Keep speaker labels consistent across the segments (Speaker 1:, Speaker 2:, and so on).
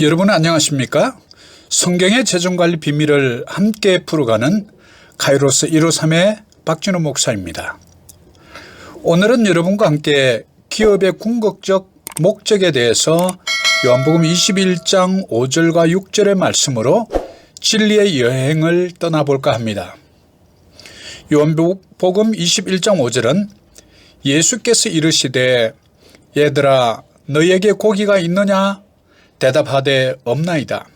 Speaker 1: 여러분 안녕하십니까? 성경의 재정관리 비밀을 함께 풀어가는 카이로스 153의 박진호 목사입니다. 오늘은 여러분과 함께 기업의 궁극적 목적에 대해서 요한복음 21장 5절과 6절의 말씀으로 진리의 여행을 떠나볼까 합니다. 요한복음 21장 5절은 예수께서 이르시되 얘들아 너에게 고기가 있느냐 대답하되 없나이다.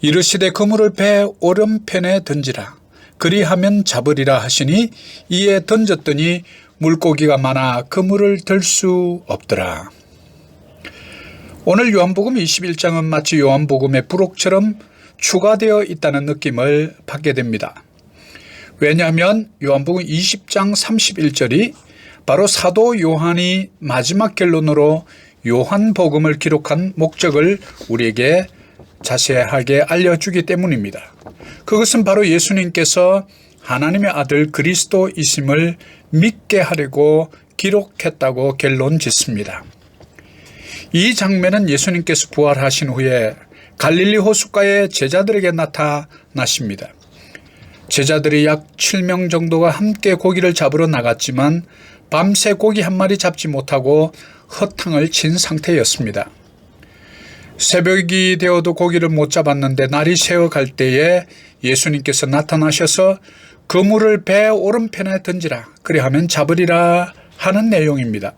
Speaker 1: 이르시되 그물을 배 오른편에 던지라. 그리하면 잡으리라 하시니 이에 던졌더니 물고기가 많아 그물을 들 수 없더라. 오늘 요한복음 21장은 마치 요한복음의 부록처럼 추가되어 있다는 느낌을 받게 됩니다. 왜냐하면 요한복음 20장 31절이 바로 사도 요한이 마지막 결론으로 요한복음을 기록한 목적을 우리에게 자세하게 알려주기 때문입니다. 그것은 바로 예수님께서 하나님의 아들 그리스도이심을 믿게 하려고 기록했다고 결론 짓습니다. 이 장면은 예수님께서 부활하신 후에 갈릴리 호숫가에 제자들에게 나타나십니다. 제자들이 약 7명 정도가 함께 고기를 잡으러 나갔지만 밤새 고기 한 마리 잡지 못하고 허탕을 친 상태였습니다. 새벽이 되어도 고기를 못 잡았는데 날이 새어 갈 때에 예수님께서 나타나셔서 그물을 배 오른편에 던지라 그리 하면 잡으리라 하는 내용입니다.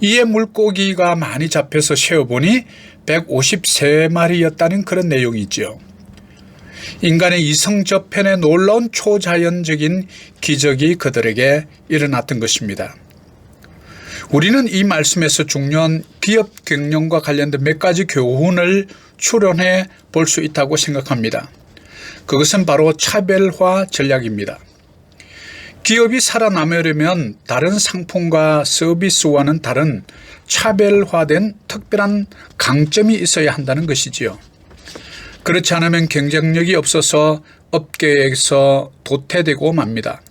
Speaker 1: 이에 물고기가 많이 잡혀서 세어보니 153마리였다는 그런 내용이죠. 인간의 이성 저편에 놀라운 초자연적인 기적이 그들에게 일어났던 것입니다. 우리는 이 말씀에서 중요한 기업 경영과 관련된 몇 가지 교훈을 추론해 볼 수 있다고 생각합니다. 그것은 바로 차별화 전략입니다. 기업이 살아남으려면 다른 상품과 서비스와는 다른 차별화된 특별한 강점이 있어야 한다는 것이지요. 그렇지 않으면 경쟁력이 없어서 업계에서 도태되고 맙니다.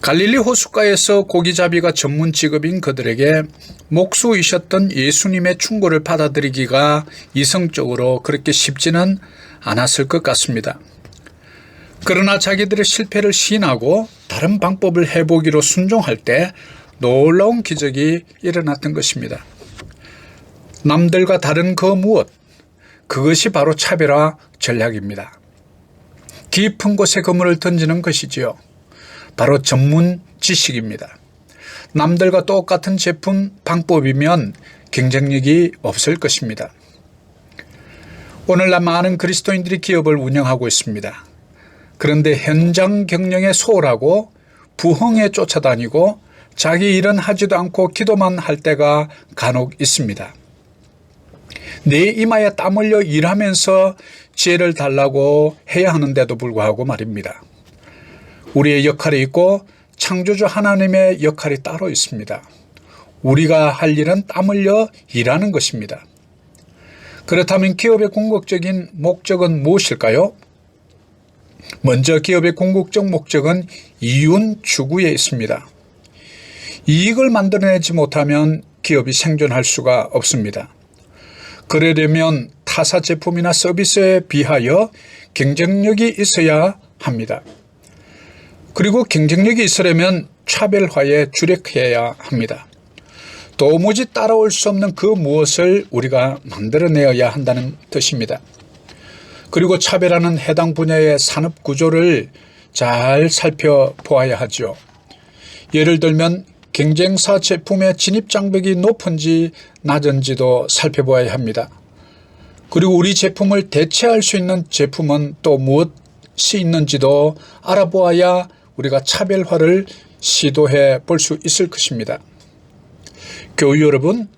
Speaker 1: 갈릴리 호숫가에서 고기잡이가 전문 직업인 그들에게 목수이셨던 예수님의 충고를 받아들이기가 이성적으로 그렇게 쉽지는 않았을 것 같습니다. 그러나 자기들의 실패를 시인하고 다른 방법을 해보기로 순종할 때 놀라운 기적이 일어났던 것입니다. 남들과 다른 그 무엇, 그것이 바로 차별화 전략입니다. 깊은 곳에 그물을 던지는 것이지요. 바로 전문 지식입니다. 남들과 똑같은 제품 방법이면 경쟁력이 없을 것입니다. 오늘날 많은 그리스도인들이 기업을 운영하고 있습니다. 그런데 현장 경영에 소홀하고 부흥에 쫓아다니고 자기 일은 하지도 않고 기도만 할 때가 간혹 있습니다. 내 이마에 땀 흘려 일하면서 지혜를 달라고 해야 하는데도 불구하고 말입니다. 우리의 역할이 있고 창조주 하나님의 역할이 따로 있습니다. 우리가 할 일은 땀 흘려 일하는 것입니다. 그렇다면 기업의 궁극적인 목적은 무엇일까요? 먼저 기업의 궁극적 목적은 이윤 추구에 있습니다. 이익을 만들어내지 못하면 기업이 생존할 수가 없습니다. 그러려면 타사 제품이나 서비스에 비하여 경쟁력이 있어야 합니다. 그리고 경쟁력이 있으려면 차별화에 주력해야 합니다. 도무지 따라올 수 없는 그 무엇을 우리가 만들어내어야 한다는 뜻입니다. 그리고 차별화는 해당 분야의 산업 구조를 잘 살펴보아야 하죠. 예를 들면 경쟁사 제품의 진입 장벽이 높은지 낮은지도 살펴보아야 합니다. 그리고 우리 제품을 대체할 수 있는 제품은 또 무엇이 있는지도 알아보아야 우리가 차별화를 시도해 볼 수 있을 것입니다. 교우 여러분,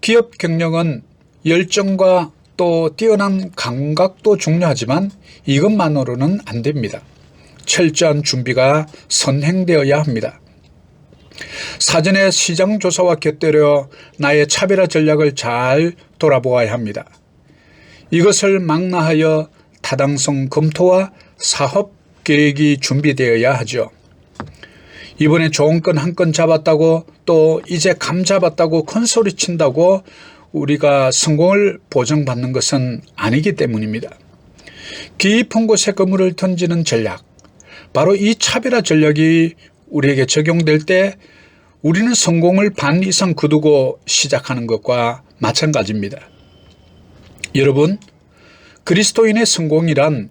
Speaker 1: 기업 경영은 열정과 또 뛰어난 감각도 중요하지만 이것만으로는 안 됩니다. 철저한 준비가 선행되어야 합니다. 사전에 시장 조사와 곁들여 나의 차별화 전략을 잘 돌아보아야 합니다. 이것을 망라하여 타당성 검토와 사업 계획이 준비되어야 하죠. 이번에 좋은 건 한 건 잡았다고 또 이제 감 잡았다고 큰 소리 친다고 우리가 성공을 보장받는 것은 아니기 때문입니다. 깊은 곳에 그물을 던지는 전략, 바로 이 차별화 전략이 우리에게 적용될 때 우리는 성공을 반 이상 거두고 시작하는 것과 마찬가지입니다. 여러분, 그리스도인의 성공이란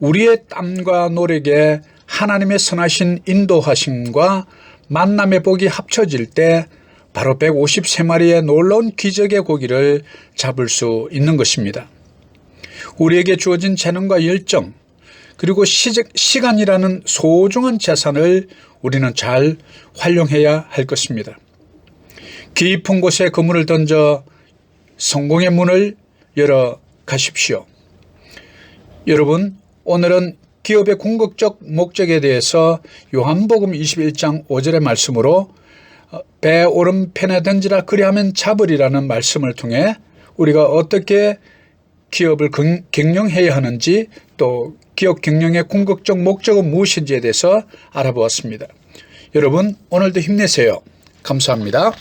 Speaker 1: 우리의 땀과 노력에 하나님의 선하신 인도하심과 만남의 복이 합쳐질 때 바로 153마리의 놀라운 기적의 고기를 잡을 수 있는 것입니다. 우리에게 주어진 재능과 열정, 그리고 시적, 시간이라는 소중한 재산을 우리는 잘 활용해야 할 것입니다. 깊은 곳에 그물을 던져 성공의 문을 열어 가십시오. 여러분, 오늘은 기업의 궁극적 목적에 대해서 요한복음 21장 5절의 말씀으로 어, 배 오른편에 던지라 그리하면 잡으리라는 말씀을 통해 우리가 어떻게 기업을 경- 경영해야 하는지 또 기업 경영의 궁극적 목적은 무엇인지에 대해서 알아보았습니다. 여러분 오늘도 힘내세요. 감사합니다.